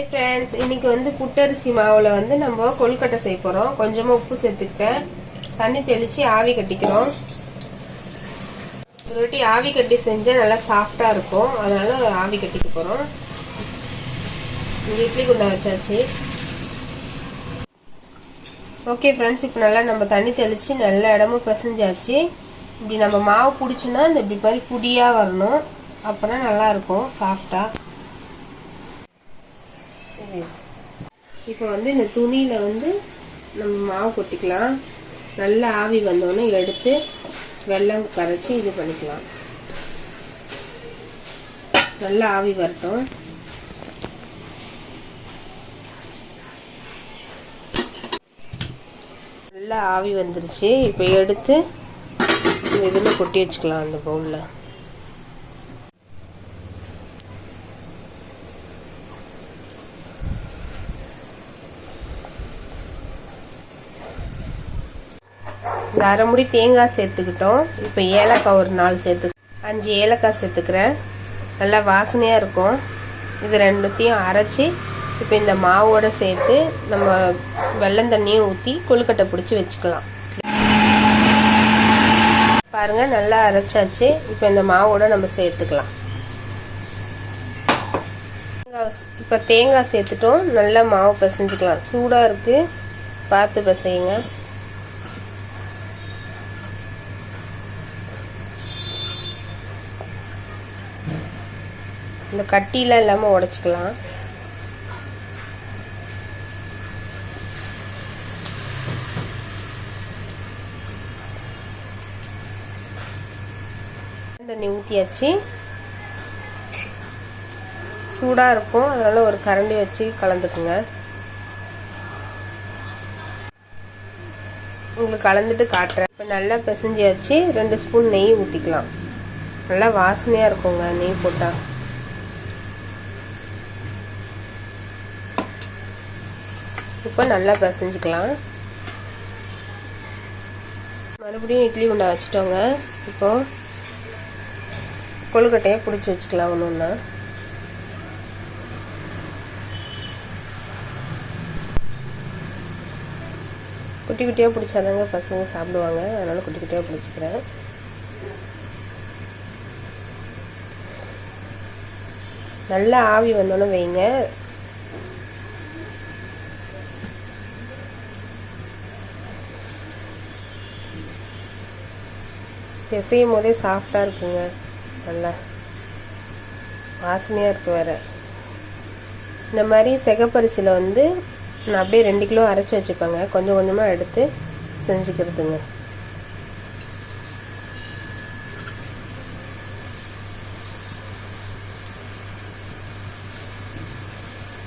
Hi friends இன்னைக்கு வந்து புட்டரிசி மாவில் வந்து நம்ம கொழுக்கட்டை செய்ய போகிறோம் கொஞ்சமாக உப்பு சேர்த்துக்கிட்டேன் தண்ணி தெளித்து ஆவி கட்டிக்கிறோம். ஒரு வாட்டி ஆவி கட்டி செஞ்சால் நல்லா சாஃப்டாக இருக்கும். அதனால ஆவி கட்டிக்க போகிறோம் இங்கே இட்லி குண்டா வச்சாச்சு. ஓகே ஃப்ரெண்ட்ஸ் இப்போ நல்லா நம்ம தண்ணி தெளித்து நல்ல இடமும் பிசைஞ்சாச்சு. இப்படி நம்ம மாவு பிடிச்சோன்னா இந்த இப்படி மாதிரி புடியாக வரணும். அப்போனா நல்லாயிருக்கும் சாஃப்டாக இப்போ வந்து இந்த துணியில் வந்து நம்ம மாவு கொட்டிக்கலாம். நல்லா ஆவி வந்தோடனே எடுத்து வெல்லம் கரைச்சி இது பண்ணிக்கலாம். நல்லா ஆவி வரட்டும். நல்லா ஆவி வந்துருச்சு. இப்போ எடுத்து இந்த இதில் கொட்டி வச்சுக்கலாம் அந்த பவுலில். இந்த அரைமுடி தேங்காய் சேர்த்துக்கிட்டோம். இப்போ ஏலக்காய் ஒரு நாலு சேர்த்து அஞ்சு ஏலக்காய் சேர்த்துக்கிறேன். நல்லா வாசனையாக இருக்கும். இது ரெண்டுத்தையும் அரைச்சி இப்போ இந்த மாவோட சேர்த்து நம்ம வெள்ளம் தண்ணியும் ஊற்றி கொழுக்கட்டை பிடிச்சி வச்சுக்கலாம். பாருங்க நல்லா அரைச்சாச்சு. இப்போ இந்த மாவோட நம்ம சேர்த்துக்கலாம். இப்போ தேங்காய் சேர்த்துட்டோம். நல்லா மாவு பிசைஞ்சுக்கலாம். சூடாக இருக்குது பார்த்து பிசையுங்க. இந்த கட்டிலாம் இல்லாமல் உடச்சிக்கலாம். தண்ணி ஊற்றியாச்சு சூடாக இருக்கும். அதனால் ஒரு கரண்டி வச்சு கலந்துக்குங்க. உங்களுக்கு கலந்துட்டு காட்டுறேன். இப்போ நல்லா பிசைஞ்சியாச்சு. ரெண்டு ஸ்பூன் நெய் ஊற்றிக்கலாம் நல்லா வாசனையாக இருக்குங்க நெய் போட்டால் இப்போ நல்லா பிசைஞ்சிக்கலாம். மறுபடியும் இட்லி உண்டா வச்சுட்டோங்க. இப்போ கொழுக்கட்டையை பிடிச்சி வச்சுக்கலாம் ஒன்று ஒன்றா குட்டி குட்டியாக பிடிச்சாதாங்க பசங்க சாப்பிடுவாங்க. அதனால் குட்டி குட்டியாக பிடிச்சிக்கிறேன். நல்லா ஆவி வந்தோன்னே வைங்க. பிசையும் போதே சாஃப்டாக இருக்குங்க. நல்லா வாசனையாக இருக்குது வேறு. இந்த மாதிரி செகப்பரிசியில் வந்து நான் அப்படியே ரெண்டு கிலோ அரைச்சி வச்சுப்பேங்க. கொஞ்சம் கொஞ்சமாக எடுத்து செஞ்சுக்கிறதுங்க.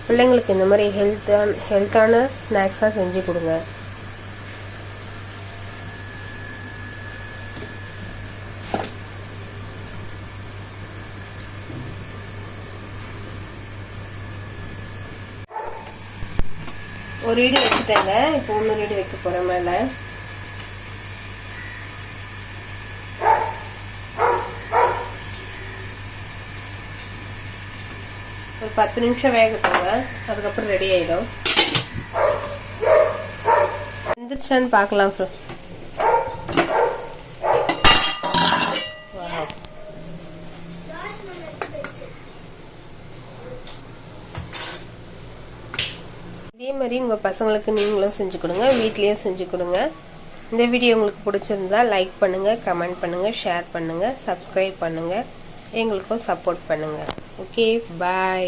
பிள்ளைங்களுக்கு இந்த மாதிரி ஹெல்த்தான ஹெல்த்தான ஸ்நாக்ஸாக செஞ்சு கொடுங்க. ஒரு இடி வச்சுட்டேங்க. இப்போ இன்னொரு இடி வைக்க போகிறேன் மேலே. ஒரு பத்து நிமிஷம் வேகட்டுங்க. அதுக்கப்புறம் ரெடி ஆகிடும் வந்துருச்சான்னு பார்க்கலாம் இதே மாதிரி உங்கள் பசங்களுக்கு நீங்களும் செஞ்சு கொடுங்க வீட்லேயும் செஞ்சு கொடுங்க. இந்த வீடியோ உங்களுக்கு பிடிச்சிருந்தா லைக் பண்ணுங்கள் கமெண்ட் பண்ணுங்கள் ஷேர் பண்ணுங்கள் சப்ஸ்கிரைப் பண்ணுங்கள் எங்களுக்கும் சப்போர்ட் பண்ணுங்கள் ஓகே பாய்